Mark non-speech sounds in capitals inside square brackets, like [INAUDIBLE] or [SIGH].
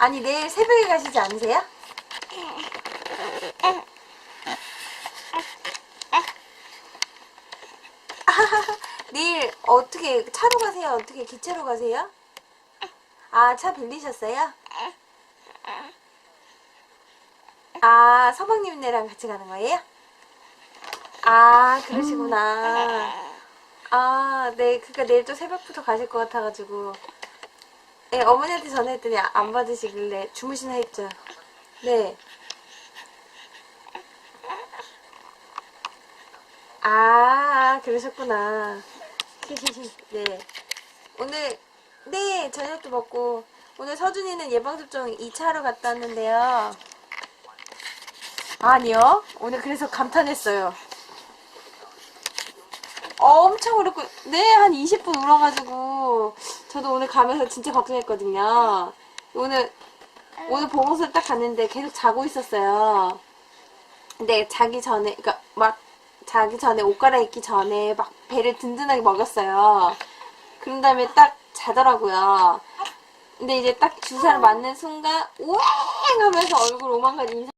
아니 내일 새벽에 가시지 않으세요? [LAUGHS] 내일 어떻게 차로 가세요? 어떻게 기차로 가세요? 아 차 빌리셨어요? 아 서방님네랑 같이 가는 거예요? 아 그러시구나. 아, 네. 그니까 내일 또 새벽부터 가실 것 같아가지고. 네, 어머니한테 전화했더니 안 받으시길래 주무시나 했죠. 네. 아, 그러셨구나. [LAUGHS] 네. 오늘, 네, 저녁도 먹고, 오늘 서준이는 예방접종 2차로 갔다 왔는데요. 아니요. 오늘 그래서 감탄했어요. 엄청 울었고, 네, 한 20분 울어가지고, 저도 오늘 가면서 진짜 걱정했거든요. 오늘, 오늘 보고서 딱 갔는데 계속 자고 있었어요. 근데 자기 전에, 그니까 막, 자기 전에 옷 갈아입기 전에 막 배를 든든하게 먹였어요. 그런 다음에 딱 자더라고요. 근데 이제 딱 주사를 맞는 순간, 우엥 하면서 얼굴 오만 가지 인상